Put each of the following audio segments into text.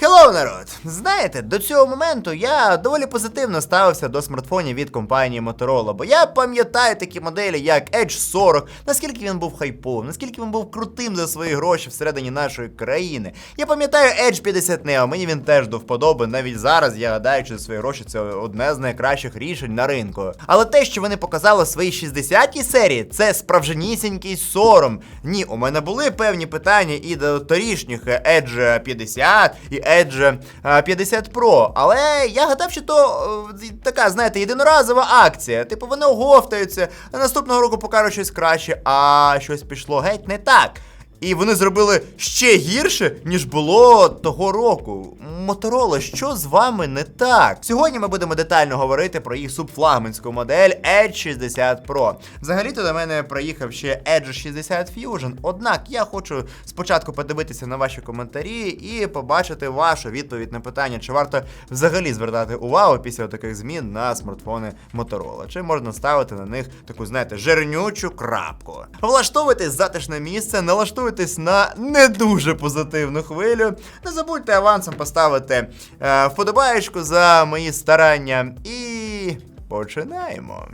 Хеллоу, народ! Знаєте, до цього моменту я доволі позитивно ставився до смартфонів від компанії Motorola, бо я пам'ятаю такі моделі, як Edge 40, наскільки він був хайповим, наскільки він був крутим за свої гроші всередині нашої країни. Я пам'ятаю Edge 50 Neo, мені він теж до вподоби. Навіть зараз я гадаю, що за свої гроші це одне з найкращих рішень на ринку. Але те, що вони показали в своїй 60-й серії, це справжнісінький сором. Ні, у мене були певні питання і до торішніх Edge 50 і Edge е, 50 Pro. Але я гадав, що то е, така, знаєте, єдиноразова акція. Типу вони оговтаються, а наступного року покажуть щось краще, а щось пішло геть не так. І вони зробили ще гірше, ніж було того року. Моторола, що з вами не так? Сьогодні ми будемо детально говорити про їх субфлагманську модель Edge 60 Pro. Взагалі-то до мене приїхав ще Edge 60 Fusion, однак я хочу спочатку подивитися на ваші коментарі і побачити вашу відповідь на питання, чи варто взагалі звертати увагу після таких змін на смартфони Motorola. Чи можна ставити на них таку, знаєте, жирнючу крапку. Влаштовуйтесь затишне місце, налаштуйтесь на не дуже позитивну хвилю. Не забудьте авансом поставити е, вподобаєчку за мої старання. І починаємо.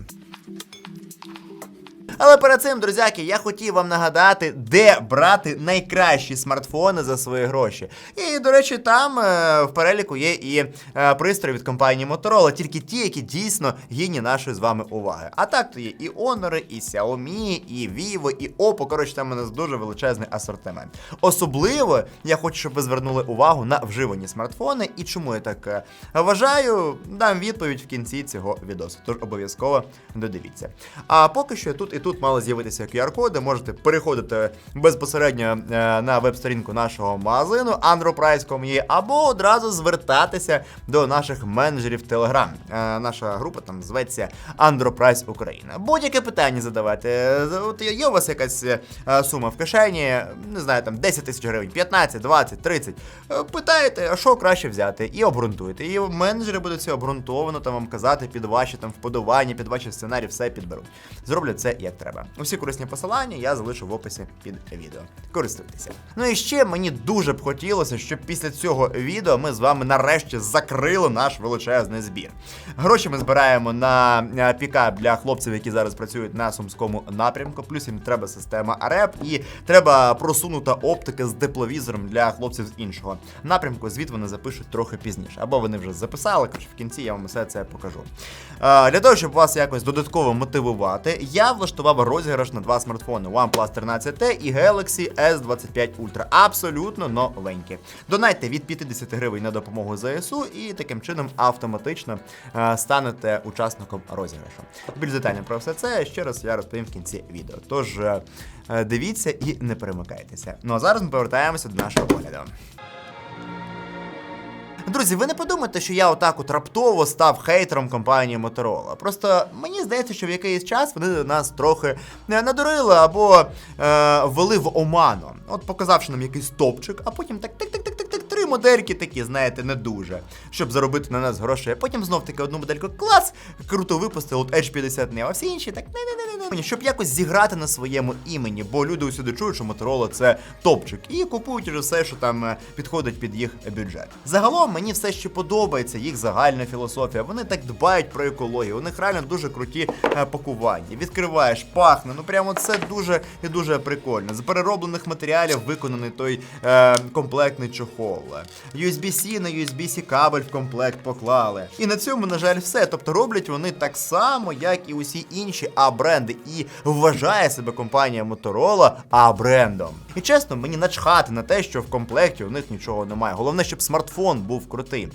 Але перед цим, друзяки, я хотів вам нагадати, де брати найкращі смартфони за свої гроші. І, до речі, там е, в переліку є і е, пристрої від компанії Motorola, тільки ті, які дійсно гідні нашої з вами уваги. А так то є і Honor, і Xiaomi, і Vivo, і Oppo. Коротше, там у нас дуже величезний асортимент. Особливо я хочу, щоб ви звернули увагу на вживані смартфони. І чому я так е, вважаю, дам відповідь в кінці цього відео. Тож обов'язково додивіться. А поки що я тут і тут мали з'явитися QR-коди. Можете переходити безпосередньо е, на веб-сторінку нашого магазину androprice.com.ua або одразу звертатися до наших менеджерів Telegram. Е, наша група там зветься Androprice Україна. Будь-яке питання задавайте. Е, От є у вас якась сума в кишені, не знаю, там 10 тисяч гривень, 15, 20, 30. Е, Питаєте, що краще взяти, і обґрунтуєте. І менеджери будуть це обґрунтовано там вам казати під ваші там вподобання, під ваші сценарії, все підберуть. Зроблять це як треба. Усі корисні посилання я залишу в описі під відео. Користуйтеся. Ну і ще мені дуже б хотілося, щоб після цього відео ми з вами нарешті закрили наш величезний збір. Гроші ми збираємо на е, пікап для хлопців, які зараз працюють на сумському напрямку. Плюс їм треба система АРЕП і треба просунута оптика з тепловізором для хлопців з іншого напрямку. Звіт вони запишуть трохи пізніше. Або вони вже записали, коротше, в кінці я вам все це покажу. Е, Для того, щоб вас якось додатково мотивувати, я влаштував розіграш на два смартфони OnePlus 13T і Galaxy S25 Ultra. Абсолютно новенькі. Донайте від 50 гривень на допомогу ЗСУ і таким чином автоматично е, станете учасником розіграшу. Більш детально про все це ще раз я розповім в кінці відео. Тож е, е, дивіться і не перемикайтеся. Ну а зараз ми повертаємося до нашого огляду. Друзі, ви не подумайте, що я отак от раптово став хейтером компанії Motorola. Просто мені здається, що в якийсь час вони нас трохи е, надурили або е, ввели в оману. От показавши нам якийсь топчик, а потім так так так так так так три модельки такі, знаєте, не дуже, щоб заробити на нас грошей. А потім знов таки одну модельку клас, круто випустили, от Edge 50 не, а всі інші так не не не не щоб якось зіграти на своєму імені, бо люди усюди чують, що Motorola це топчик, і купують уже все, що там е, підходить під їх бюджет. Загалом мені все ще подобається їх загальна філософія. Вони так дбають про екологію. У них реально дуже круті е, пакування. Відкриваєш, пахне. Ну прямо це дуже і дуже прикольно. З перероблених матеріалів виконаний той е, комплектний чохол. USB-C на USB-C кабель в комплект поклали. І на цьому, на жаль, все. Тобто роблять вони так само, як і усі інші А-бренди. І вважає себе компанія Motorola А-брендом. І чесно, мені начхати на те, що в комплекті у них нічого немає. Головне, щоб смартфон був крутим.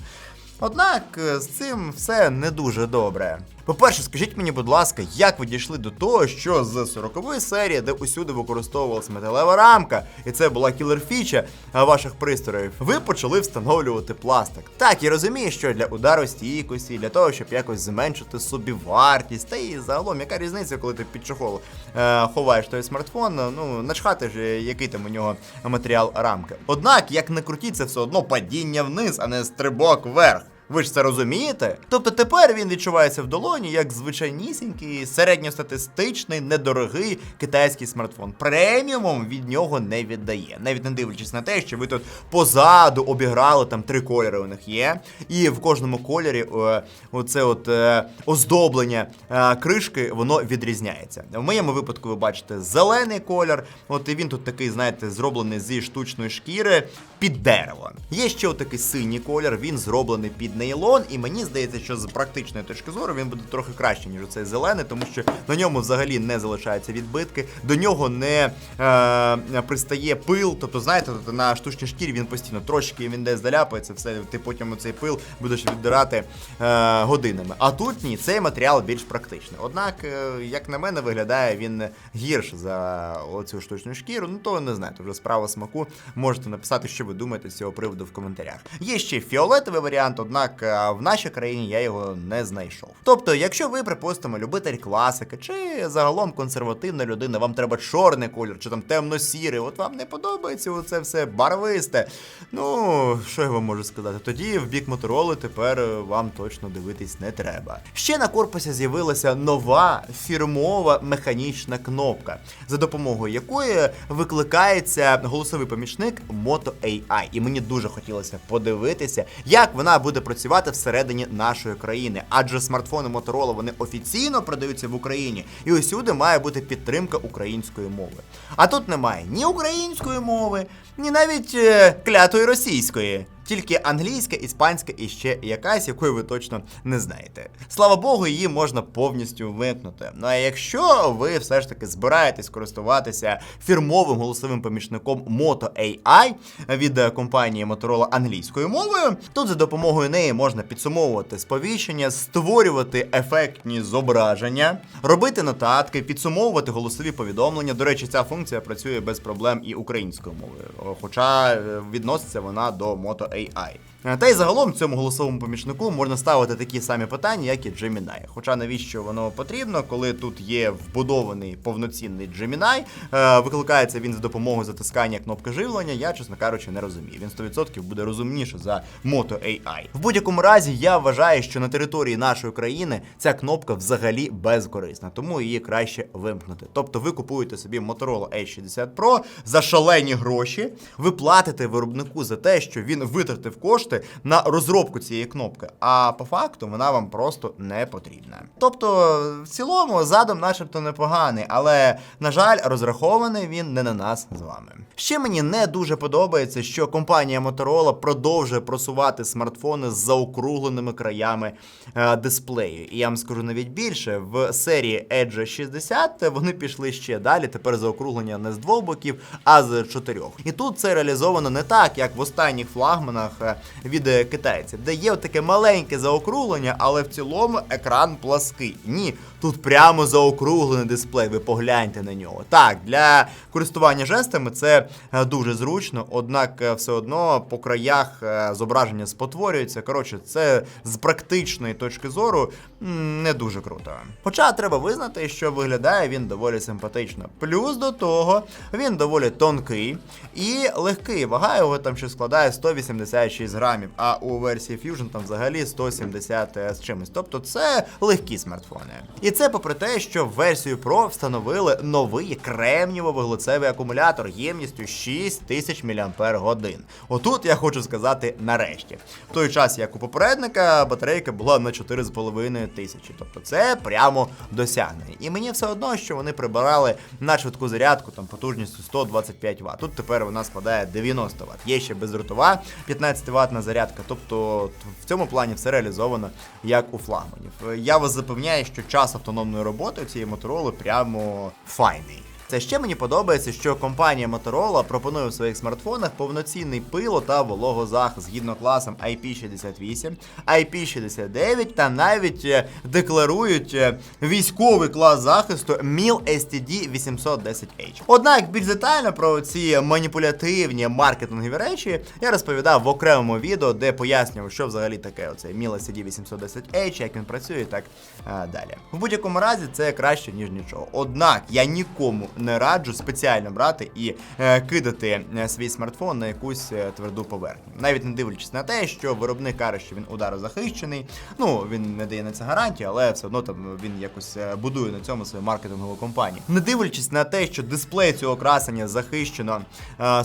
Однак е, з цим все не дуже добре. По-перше, скажіть мені, будь ласка, як ви дійшли до того, що з 40-ї серії, де усюди використовувалася металева рамка, і це була кілер-фіча ваших пристроїв, ви почали встановлювати пластик. Так, я розумію, що для удару стійкості, для того, щоб якось зменшити собі вартість, та і загалом, яка різниця, коли ти під чохол е, ховаєш той смартфон, ну начхати ж, який там у нього матеріал рамки. Однак, як не крутіть, це все одно падіння вниз, а не стрибок вверх. Ви ж це розумієте? Тобто тепер він відчувається в долоні як звичайнісінький, середньостатистичний, недорогий китайський смартфон. Преміумом від нього не віддає. Навіть не дивлячись на те, що ви тут позаду обіграли там три кольори у них є. І в кожному кольорі е, оце от е, оздоблення е, кришки, воно відрізняється. В моєму випадку ви бачите зелений колір. От і він тут такий, знаєте, зроблений зі штучної шкіри під дерево. Є ще отакий синій колір, він зроблений під нейлон, і мені здається, що з практичної точки зору він буде трохи краще, ніж цей зелений, тому що на ньому взагалі не залишаються відбитки, до нього не е, пристає пил. Тобто, знаєте, на штучній шкірі він постійно трошки він десь заляпається, все, ти потім цей пил будеш віддирати е, годинами. А тут ні, цей матеріал більш практичний. Однак, е, як на мене, виглядає він гірше за оцю штучну шкіру. Ну то не знаю, то вже справа смаку. Можете написати, що ви думаєте з цього приводу в коментарях. Є ще фіолетовий варіант, однак е, в нашій країні я його не знайшов. Тобто, якщо ви, припустимо, любитель класики, чи загалом консервативна людина, вам треба чорний колір, чи там темно-сірий, от вам не подобається оце все барвисте. Ну, що я вам можу сказати? Тоді в бік мотороли тепер вам точно дивитись не треба. Ще на корпусі з'явилася нова фірмова механічна кнопка, за допомогою якої викликається голосовий помічник Moto AI. І мені дуже хотілося подивитися, як вона буде працювати всередині нашої країни. Адже смартфони Motorola вони офіційно продаються в Україні, і усюди має бути підтримка української мови. А тут немає ні української мови, ні навіть е, клятої російської. Тільки англійська, іспанська і ще якась, якої ви точно не знаєте. Слава Богу, її можна повністю вимкнути. Ну а якщо ви все ж таки збираєтесь користуватися фірмовим голосовим помічником Moto AI від е, компанії Motorola англійською мовою, тут за допомогою неї можна підсумовувати сповіщення, створювати ефектні зображення, робити нотатки, підсумовувати голосові повідомлення. До речі, ця функція працює без проблем і українською мовою, хоча е, відноситься вона до Moto AI. Е, Та й загалом цьому голосовому помічнику можна ставити такі самі питання, як і Gemini. Хоча навіщо воно потрібно, коли тут є вбудований повноцінний Gemini, е, викликається він за допомогою затискання кнопки живлення, я, чесно кажучи, не розумію. Він 100% буде розумніше за Moto AI. В будь-якому разі, я вважаю, що на території нашої країни ця кнопка взагалі безкорисна, тому її краще вимкнути. Тобто ви купуєте собі Motorola A60 Pro за шалені гроші, ви платите виробнику за те, що він витратив кошти на розробку цієї кнопки, а по факту вона вам просто не потрібна. Тобто, в цілому, задум начебто непоганий, але, на жаль, розрахований він не на нас з вами. Ще мені не дуже подобається, що компанія Motorola продовжує просувати смартфони з заокругленими краями е, дисплею. І я вам скажу навіть більше, в серії Edge 60 вони пішли ще далі. Тепер заокруглення не з двох боків, а з чотирьох. І тут це реалізовано не так, як в останніх флагманах е, від е, китайців, де є таке маленьке заокруглення, але в цілому екран плаский. Ні, тут прямо заокруглений дисплей. Ви погляньте на нього. Так, для користування жестами це е, дуже зручно, однак е, все одно по краях зображення спотворюється. Коротше, це з практичної точки зору не дуже круто. Хоча треба визнати, що виглядає він доволі симпатично. Плюс до того він доволі тонкий і легкий. Вага його там ще складає 186 грамів, а у версії Fusion там взагалі 170 з чимось. Тобто це легкі смартфони. І це попри те, що в версію Pro встановили новий кремнієво-вуглецевий акумулятор ємністю 6000 мАч. Отут я хочу сказати нарешті. В той час, як у попередника, батарейка була на 4,5 тисячі. Тобто це прямо досягнення. І мені все одно, що вони прибирали на швидку зарядку там потужністю 125 Вт. Тут тепер вона складає 90 Вт. Є ще бездротова 15 зарядка. Тобто в цьому плані все реалізовано як у флагманів. Я вас запевняю, що час автономної роботи цієї мотороли прямо файний. Це ще мені подобається, що компанія Motorola пропонує в своїх смартфонах повноцінний пило та вологозахист згідно класам IP68, IP69 та навіть е, декларують е, військовий клас захисту MIL STD 810H. Однак більш детально про ці маніпулятивні маркетингові речі я розповідав в окремому відео, де пояснював, що взагалі таке оцей MIL STD 810H, як він працює і так е, далі. В будь-якому разі це краще, ніж нічого. Однак я нікому не раджу спеціально брати і е, кидати е, свій смартфон на якусь е, тверду поверхню. Навіть не дивлячись на те, що виробник каже, що він ударозахищений. Ну він не дає на це гарантії, але все одно там він якось будує на цьому свою маркетингову компанію. Не дивлячись на те, що дисплей цього красення захищено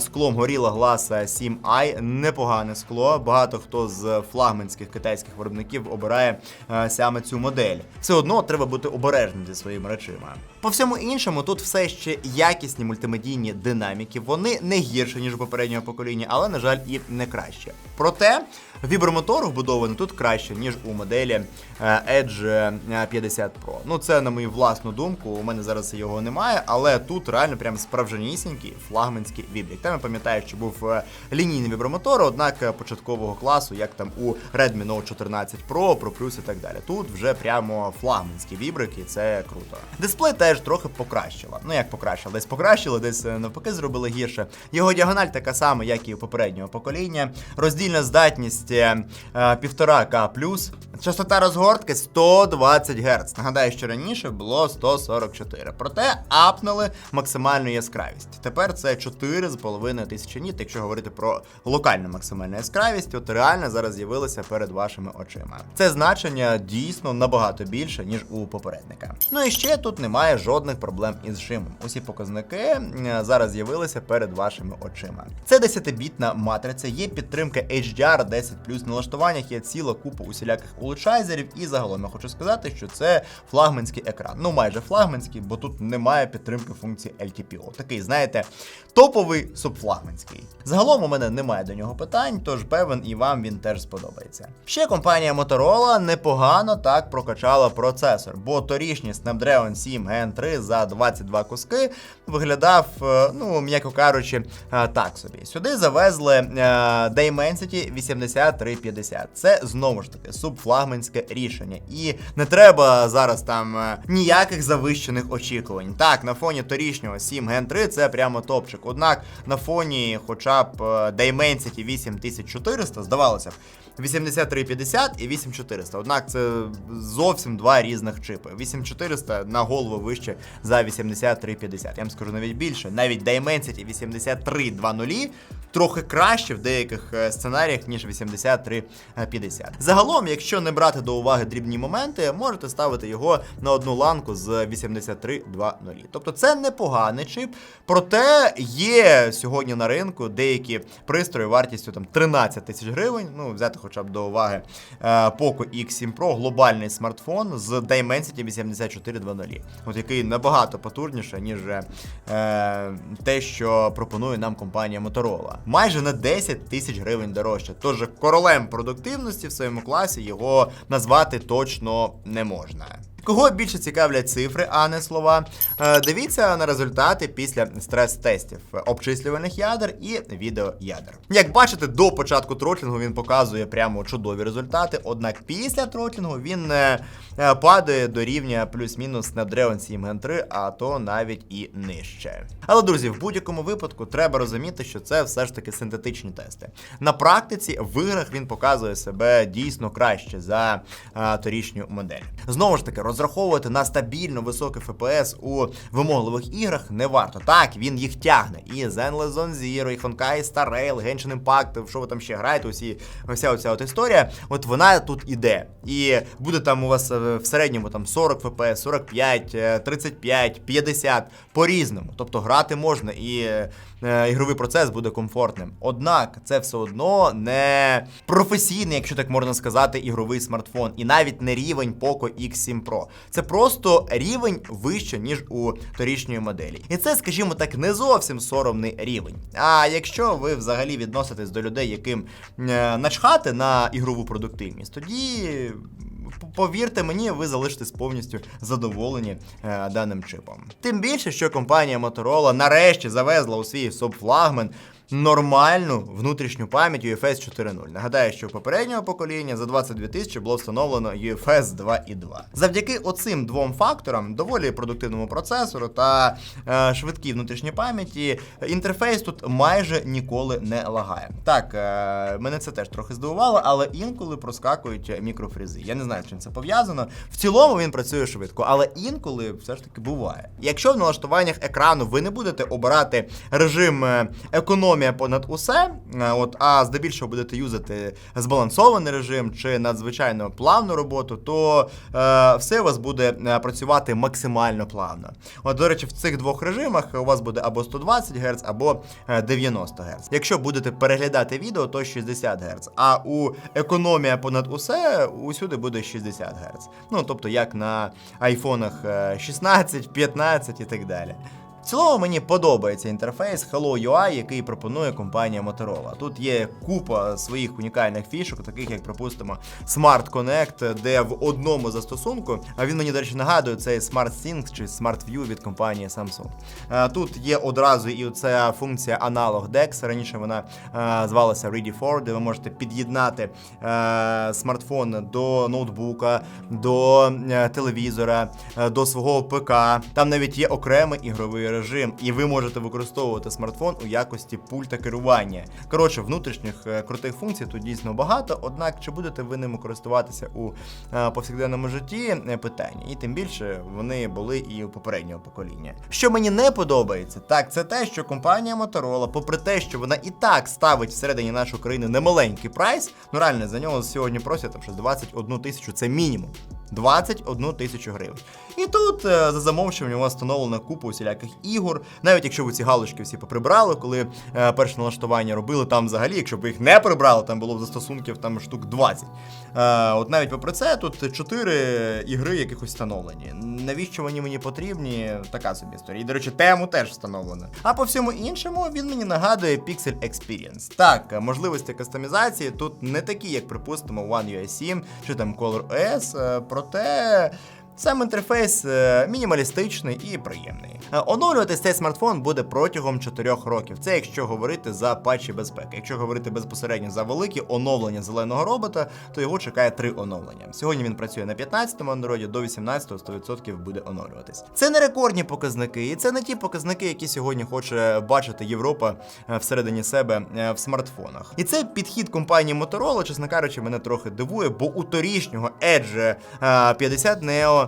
склом Gorilla Glass 7i, непогане скло. Багато хто з флагманських китайських виробників обирає саме цю модель. Все одно треба бути обережним зі своїми речима. По всьому іншому, тут все ще якісні мультимедійні динаміки. Вони не гірші, ніж у попереднього покоління, але, на жаль, і не краще. Проте вібромотор вбудований тут краще, ніж у моделі е, Edge е, 50 Pro. Ну, це на мою власну думку. У мене зараз його немає, але тут реально прям справжнісінький флагманський вібрік. Там я пам'ятаю, що був е, лінійний вібромотор, однак е, початкового класу, як там у Redmi Note 14 Pro, Pro Plus і так далі. Тут вже прямо флагманські вібрики, це круто. Дисплей теж трохи покращила. Ну як покращила, десь покращили, десь е, навпаки зробили гірше. Його діагональ така сама, як і у попереднього покоління. Роздільна здатність е, е, 1,5К+. Частота розгортки 120 Гц. Нагадаю, що раніше було 144. Проте апнули максимальну яскравість. Тепер це 4,5 тисячі ніт, якщо говорити про локальну максимальну яскравість, от реально зараз з'явилося перед вашими очима. Це значення дійсно набагато більше, ніж у попередника. Ну і ще тут немає жодних проблем із шимом. Усі показники е, зараз з'явилися перед вашими очима. Це 10-бітна матриця, є підтримка HDR 10 плюс в налаштуваннях є ціла купа усіляких улучшайзерів, і загалом я хочу сказати, що це флагманський екран. Ну майже флагманський, бо тут немає підтримки функції LTPO. Такий, знаєте, топовий субфлагманський. Загалом у мене немає до нього питань, тож певен і вам він теж сподобається. Ще компанія Motorola непогано так прокачала процесор, бо торішній Snapdragon 7 Gen 3 за 22 куски виглядав, е, ну м'яко кажучи, е, так собі. Сюди завезли е, Dimensity 80. 350. Це знову ж таки субфлагманське рішення. І не треба зараз там е, ніяких завищених очікувань. Так, на фоні торішнього 7 Ген 3 це прямо топчик. Однак на фоні, хоча б е, Dimensity 8400, здавалося б. 8350 і 8400. Однак це зовсім два різних чипи. 8400 на голову вище за 8350. Я вам скажу навіть більше. Навіть Dimensity 8320 трохи краще в деяких е, сценаріях, ніж 83 8350. Загалом, якщо не брати до уваги дрібні моменти, можете ставити його на одну ланку з 8320. Тобто це непоганий чип. Проте є сьогодні на ринку деякі пристрої вартістю там 13 тисяч гривень. Ну, взяти хоча б до уваги е, Poco X7 Pro, глобальний смартфон з Dimensity 8420, от який набагато потужніше, ніж е, те, що пропонує нам компанія Motorola. Майже на 10 тисяч гривень дорожче. Тож королем продуктивності в своєму класі його назвати точно не можна. Кого більше цікавлять цифри, а не слова, е, дивіться на результати після стрес-тестів обчислювальних ядер і відеоядер. Як бачите, до початку тротлінгу він показує прямо чудові результати, однак після тротлінгу він е, е, падає до рівня плюс-мінус Snapdragon 7 Gen 3, а то навіть і нижче. Але, друзі, в будь-якому випадку треба розуміти, що це все ж таки синтетичні тести. На практиці в іграх він показує себе дійсно краще за а, торішню модель. Знову ж таки, розраховувати на стабільно високий FPS у вимогливих іграх не варто. Так, він їх тягне. І Zenless Zone Zero, і Honkai Star Rail, Genshin Impact, що ви там ще граєте, усі, вся оця от історія, от вона тут іде. І буде там у вас е, в середньому там 40 FPS, 45, е, 35, 50, по-різному. Тобто грати можна і е, ігровий процес буде комфортним. Однак це все одно не професійний, якщо так можна сказати, ігровий смартфон, і навіть не рівень Poco X7 Pro. Це просто рівень вище, ніж у торічньої моделі. І це, скажімо так, не зовсім соромний рівень. А якщо ви взагалі відноситесь до людей, яким е, начхати на ігрову продуктивність, тоді. Повірте мені, ви залишитесь повністю задоволені е, даним чипом. Тим більше, що компанія Motorola нарешті завезла у свій субфлагман нормальну внутрішню пам'ять UFS 4.0. Нагадаю, що у попереднього покоління за 22 тисячі було встановлено UFS 2.2. Завдяки оцим двом факторам, доволі продуктивному процесору та е, швидкій внутрішній пам'яті, інтерфейс тут майже ніколи не лагає. Так, е, мене це теж трохи здивувало, але інколи проскакують мікрофрізи. Я не знаю, з чим це пов'язано. В цілому він працює швидко, але інколи все ж таки буває. Якщо в налаштуваннях екрану ви не будете обирати режим е, економія понад усе, е, от, а здебільшого будете юзати збалансований режим чи надзвичайно плавну роботу, то е, все у вас буде е, працювати максимально плавно. От, до речі, в цих двох режимах у вас буде або 120 Гц, або е, 90 Гц. Якщо будете переглядати відео, то 60 Гц. А у економія понад усе усюди буде 60 Гц. Ну тобто, як на айфонах е, 16, 15 і так далі. В цілому мені подобається інтерфейс Hello UI, який пропонує компанія Motorola. Тут є купа своїх унікальних фішок, таких як, припустимо, Smart Connect, де в одному застосунку, а він мені, до речі, нагадує цей Smart Things чи Smart View від компанії Samsung. Е, Тут є одразу і ця функція аналог DeX. Раніше вона е, звалася Ready for, де ви можете під'єднати е, смартфон до ноутбука, до телевізора, до свого ПК. Там навіть є окремий ігровий режим, і ви можете використовувати смартфон у якості пульта керування. Коротше, внутрішніх е, крутих функцій тут дійсно багато. Однак, чи будете ви ними користуватися у е, повсякденному житті? Питання. І тим більше вони були і у попереднього покоління. Що мені не подобається, так це те, що компанія Motorola, попри те, що вона і так ставить всередині нашої країни немаленький прайс, ну реально за нього сьогодні просять там щось 21 тисячу, це мінімум. 21 тисячу гривень. І тут е, за замовчуванням встановлена купа усіляких ігор. Навіть якщо ви ці галочки всі поприбрали, коли е, перше налаштування робили, там взагалі, якщо б їх не прибрали, там було б застосунків там штук 20. Е, от навіть попри це, тут 4 ігри якихось встановлені. Навіщо вони мені потрібні? Така собі історія. І, до речі, тему теж встановлена. А по всьому іншому він мені нагадує Pixel Experience. Так, можливості кастомізації тут не такі, як припустимо, One UI 7 чи там Color OS, проте. Сам інтерфейс е, мінімалістичний і приємний. Е, Оновлюватись цей смартфон буде протягом 4 років. Це якщо говорити за патчі безпеки. Якщо говорити безпосередньо за великі оновлення зеленого робота, то його чекає три оновлення. Сьогодні він працює на 15-му андроїді, до 18-го 100% буде оновлюватись. Це не рекордні показники, і це не ті показники, які сьогодні хоче бачити Європа е, всередині себе в смартфонах. І цей підхід компанії Motorola, чесно кажучи, мене трохи дивує, бо у торішнього Edge е, 50 Neo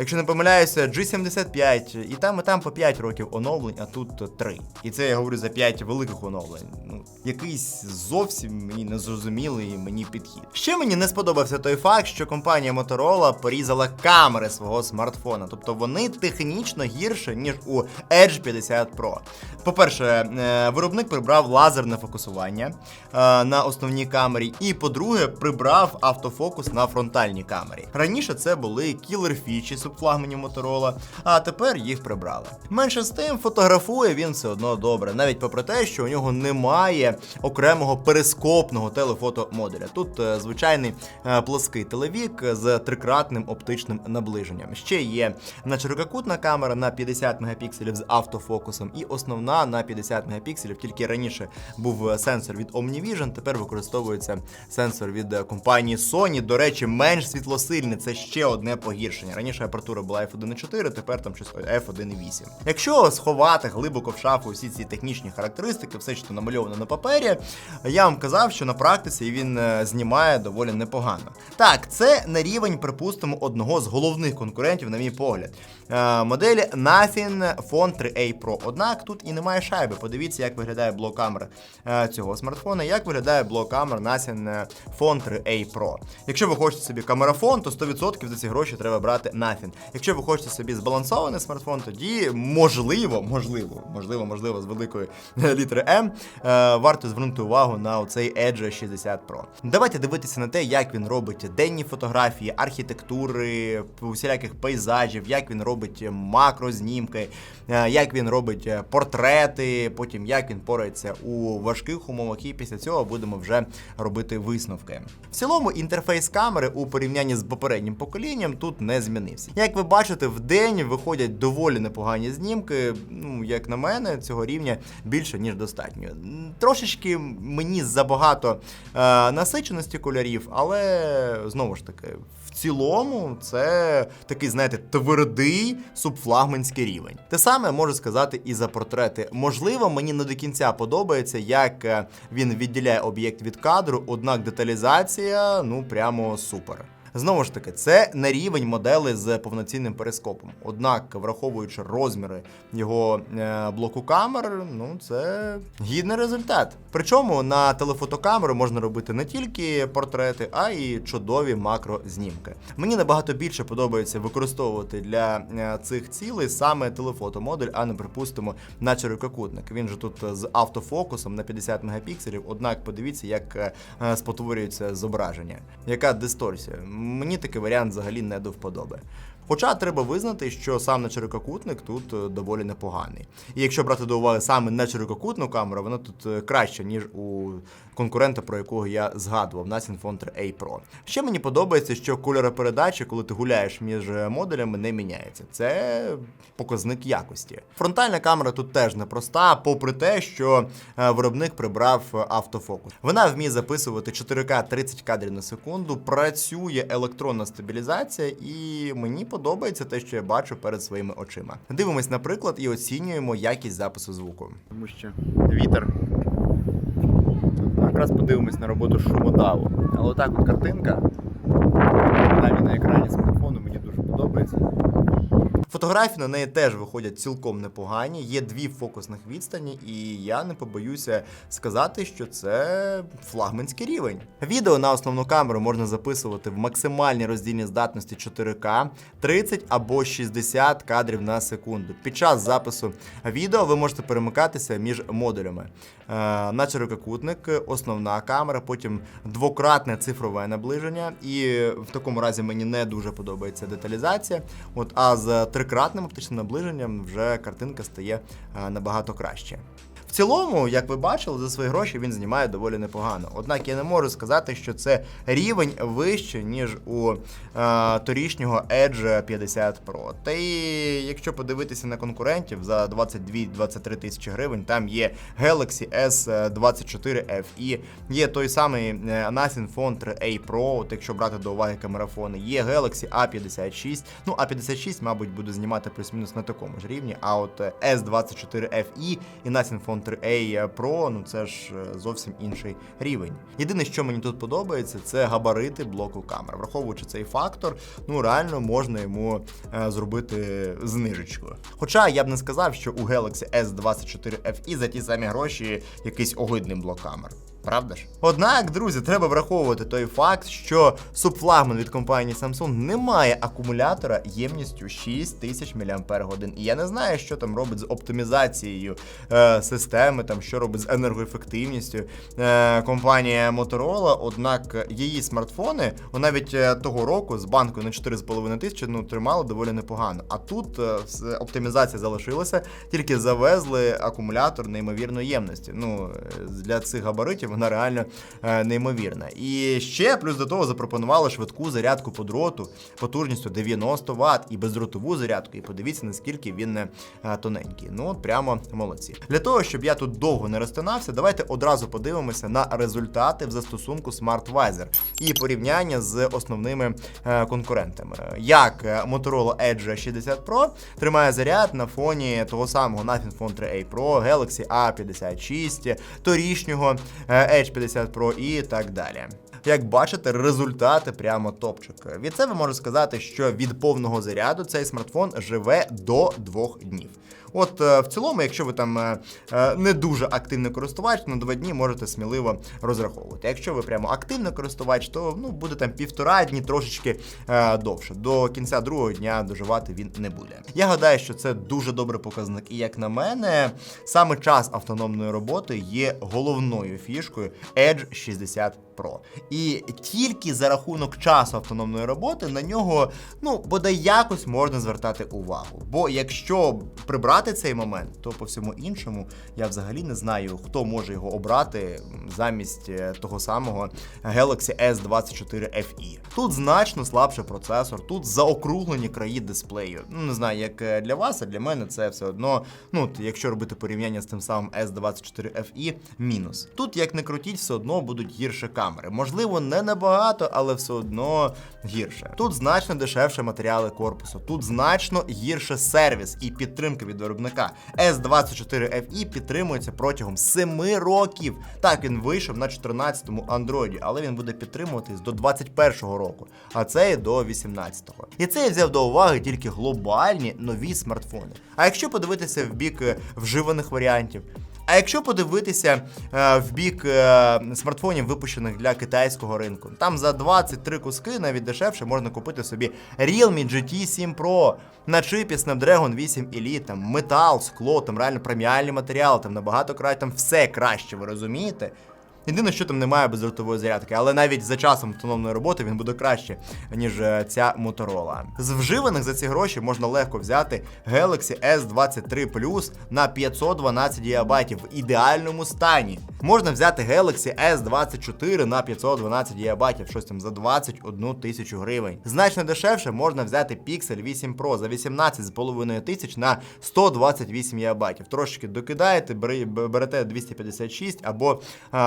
Якщо не помиляюся, G75, і там, і там по 5 років оновлень, а тут 3. І це я говорю за 5 великих оновлень. Ну, якийсь зовсім мені незрозумілий мені підхід. Ще мені не сподобався той факт, що компанія Motorola порізала камери свого смартфона. Тобто вони технічно гірше, ніж у Edge 50 Pro. По-перше, е, виробник прибрав лазерне фокусування е, на основній камері, і по-друге, прибрав автофокус на фронтальній камері. Раніше це були кілер фічі субфлагманів Motorola, а тепер їх прибрали. Менше з тим, фотографує він все одно добре, навіть попри те, що у нього немає окремого перископного телефотомодуля. Тут е, звичайний е, плоский телевік з трикратним оптичним наближенням. Ще є на ширококутна камера на 50 мегапікселів з автофокусом, і основна на 50 мегапікселів. Тільки раніше був е, сенсор від OmniVision, тепер використовується сенсор від компанії Sony. До речі, менш світлосильний. Це ще одне погіршення. Раніше апертура була f1.4, тепер там щось f1.8. Якщо сховати глибоко в шафу всі ці технічні характеристики, все що намальовано на папері, я вам казав, що на практиці він е, знімає доволі непогано. Так, це на рівень, припустимо, одного з головних конкурентів, на мій погляд. Е, Моделі Nothing Phone 3A Pro. Однак тут і немає шайби. Подивіться, як виглядає блок камера е, цього смартфона, як виглядає блок камер Nothing Phone 3A Pro. Якщо ви хочете собі камерафон, то 100% за ці гроші треба брати Nothing. Якщо ви хочете собі збалансований смартфон, тоді можливо, можливо, можливо, можливо, з великої літери М, е, варто звернути увагу на оцей Edge 60 Pro. Давайте дивитися на те, як він робить денні фотографії, архітектури, усіляких пейзажів, як він робить макрознімки, е, як він робить е, портрети, потім як він порається у важких умовах, і після цього будемо вже робити висновки. В цілому інтерфейс камери у порівнянні з попереднім поколінням тут не змінився. Як ви бачите, в день виходять доволі непогані знімки. Ну, як на мене, цього рівня більше ніж достатньо. Трошечки мені забагато е, насиченості кольорів, але знову ж таки, в цілому, це такий, знаєте, твердий субфлагманський рівень. Те саме можу сказати і за портрети. Можливо, мені не до кінця подобається, як е, він відділяє об'єкт від кадру, однак деталізація, ну прямо супер. Знову ж таки, це не рівень модели з повноцінним перископом. Однак, враховуючи розміри його е, блоку камер, ну це гідний результат. Причому на телефотокамеру можна робити не тільки портрети, а й чудові макрознімки. Мені набагато більше подобається використовувати для е, цих цілей саме телефотомодуль, а не припустимо на ширококутник. Він же тут з автофокусом на 50 мегапікселів. Однак подивіться, як е, е, спотворюється зображення, яка дисторсія. Мені такий варіант взагалі не до вподоби. Хоча треба визнати, що сам нечирококутник тут е, доволі непоганий. І якщо брати до уваги саме нечирококутну камеру, вона тут е, краще, ніж у конкурента, про якого я згадував, на Sinfon 3 A Pro. Ще мені подобається, що кольоропередача, коли ти гуляєш між модулями, не міняється. Це показник якості. Фронтальна камера тут теж непроста, попри те, що е, виробник прибрав автофокус. Вона вміє записувати 4К 30 кадрів на секунду, працює електронна стабілізація, і мені подобається те, що я бачу перед своїми очима. Дивимось, наприклад, і оцінюємо якість запису звуку. Тому що вітер. Якраз подивимось на роботу шумодаву. Але отак от картинка. Навіть на екрані смартфону мені дуже подобається. Фотографії на неї теж виходять цілком непогані. Є дві фокусних відстані, і я не побоюся сказати, що це флагманський рівень. Відео на основну камеру можна записувати в максимальній роздільній здатності 4К 30 або 60 кадрів на секунду. Під час запису відео ви можете перемикатися між модулями. Е, на ширококутник, основна камера, потім двократне цифрове наближення, і в такому разі мені не дуже подобається деталізація. От, а з трикратним оптичним наближенням вже картинка стає е, набагато краще. В цілому, як ви бачили, за свої гроші він знімає доволі непогано. Однак я не можу сказати, що це рівень вище, ніж у е, торішнього Edge 50 Pro. Та і якщо подивитися на конкурентів за 22-23 тисячі гривень, там є Galaxy S24 FE, є той самий е, Nothing Phone 3A Pro, от якщо брати до уваги камерафони, є Galaxy A56. Ну, A56, мабуть, буде знімати плюс-мінус на такому ж рівні. А от е, S24 FE і Nothing Phone 3A Pro, ну це ж е, зовсім інший рівень. Єдине, що мені тут подобається, це габарити блоку камер. Враховуючи цей фактор, ну реально можна йому е, зробити знижечку. Хоча я б не сказав, що у Galaxy S24 FE за ті самі гроші якийсь огидний блок камер. Правда ж? Однак, друзі, треба враховувати той факт, що субфлагман від компанії Samsung не має акумулятора ємністю 6000 мАч. І я не знаю, що там робить з оптимізацією е, системи, там що робить з енергоефективністю е, компанія Motorola. Однак її смартфони о, навіть е, того року з банкою на 4,5 тисячі ну, тримали доволі непогано. А тут е, оптимізація залишилася, тільки завезли акумулятор неймовірної ємності. Ну, е, для цих габаритів вона реально е, неймовірна. І ще плюс до того запропонували швидку зарядку по дроту потужністю 90 Вт і бездротову зарядку. І подивіться, наскільки він не тоненький. Ну, от прямо молодці. Для того, щоб я тут довго не розтинався, давайте одразу подивимося на результати в застосунку SmartVisor і порівняння з основними е, конкурентами. Як е, Motorola Edge 60 Pro тримає заряд на фоні того самого Nothing Phone 3A Pro, Galaxy A56, торішнього Edge 50 Pro і так далі. Як бачите, результати прямо топчик. Від себе можу сказати, що від повного заряду цей смартфон живе до двох днів. От е, в цілому, якщо ви там е, е, не дуже активний користувач, на два дні можете сміливо розраховувати. Якщо ви прямо активний користувач, то ну буде там півтора дні трошечки довше. До кінця другого дня доживати він не буде. Я гадаю, що це дуже добрий показник. І як на мене, саме час автономної роботи є головною фішкою Edge 60 Pro. І тільки за рахунок часу автономної роботи на нього, ну, бодай якось можна звертати увагу. Бо якщо прибрати цей момент, то по всьому іншому я взагалі не знаю, хто може його обрати замість е, того самого Galaxy S24 FE. Тут значно слабший процесор, тут заокруглені краї дисплею. Ну не знаю, як е, для вас, а для мене це все одно. Ну, якщо робити порівняння з тим самим S24 FE, мінус. Тут, як не крутіть, все одно будуть гірше камери. Можливо, не набагато, але все одно гірше. Тут значно дешевше матеріали корпусу, тут значно гірше сервіс і підтримка від виробника. S24 FE підтримується протягом 7 років. Так, він вийшов на 14-му Android, але він буде підтримуватись до 21-го року, а це і до 18-го. І це я взяв до уваги тільки глобальні нові смартфони. А якщо подивитися в бік е, вживаних варіантів, а якщо подивитися е, в бік е, смартфонів, випущених для китайського ринку, там за 23 куски, навіть дешевше, можна купити собі Realme GT 7 Pro на чипі Snapdragon 8 Elite, там метал, скло, там реально преміальні матеріали, там набагато краще, там все краще, ви розумієте? Єдине, що там немає безротової зарядки, але навіть за часом автономної роботи він буде краще, ніж е, ця моторола. З вживаних за ці гроші можна легко взяти Galaxy S23 Plus на 512 ГБ в ідеальному стані. Можна взяти Galaxy S24 на 512 ГБ, щось там за 21 тисячу гривень. Значно дешевше можна взяти Pixel 8 Pro за 18,5 тисяч на 128 ГБ. Трошечки докидаєте, берете 256 або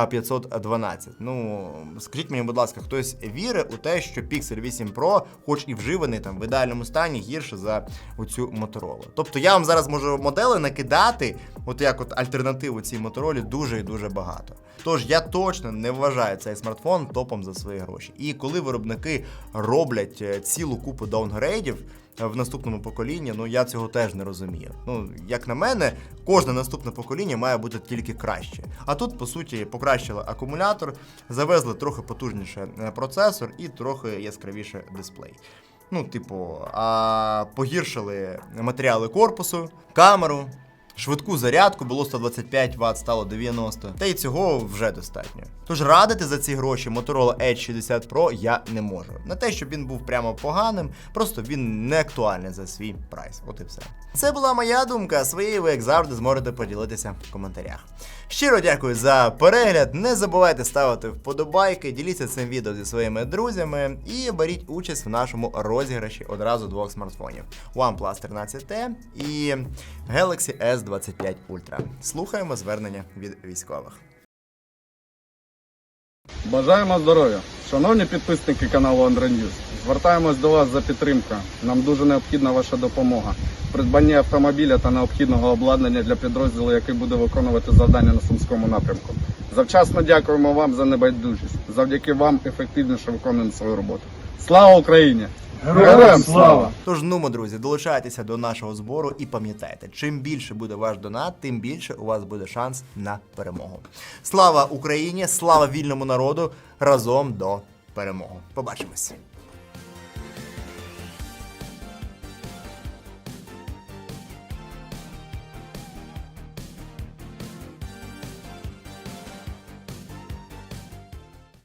500. 512. Ну, скажіть мені, будь ласка, хтось вірить у те, що Pixel 8 Pro, хоч і вживаний там в ідеальному стані, гірше за оцю Motorola. Тобто я вам зараз можу модели накидати, от як от альтернативу цій Motorola дуже і дуже багато. Тож я точно не вважаю цей смартфон топом за свої гроші. І коли виробники роблять е, цілу купу даунгрейдів в наступному поколінні, ну я цього теж не розумію. Ну, як на мене, кожне наступне покоління має бути тільки краще. А тут, по суті, покращили акумулятор, завезли трохи потужніше е, процесор і трохи яскравіше дисплей. Ну, типу, а погіршили матеріали корпусу, камеру. Швидку зарядку було 125 Вт, стало 90. Та й цього вже достатньо. Тож радити за ці гроші Motorola Edge 60 Pro я не можу. На те, щоб він був прямо поганим, просто він не актуальний за свій прайс. От і все. Це була моя думка. Своєю ви, як завжди, зможете поділитися в коментарях. Щиро дякую за перегляд. Не забувайте ставити вподобайки, діліться цим відео зі своїми друзями і беріть участь в нашому розіграші одразу двох смартфонів: OnePlus 13T і Galaxy S25 Ultra. Слухаємо звернення від військових. Бажаємо здоров'я! Шановні підписники каналу News, звертаємось до вас за підтримку. Нам дуже необхідна ваша допомога. Придбання автомобіля та необхідного обладнання для підрозділу, який буде виконувати завдання на Сумському напрямку. Завчасно дякуємо вам за небайдужість. Завдяки вам ефективніше виконуємо свою роботу. Слава Україні! Героям слава! Тож, нумо, друзі, долучайтеся до нашого збору і пам'ятайте, чим більше буде ваш донат, тим більше у вас буде шанс на перемогу. Слава Україні! Слава вільному народу! Разом до перемоги! Побачимось!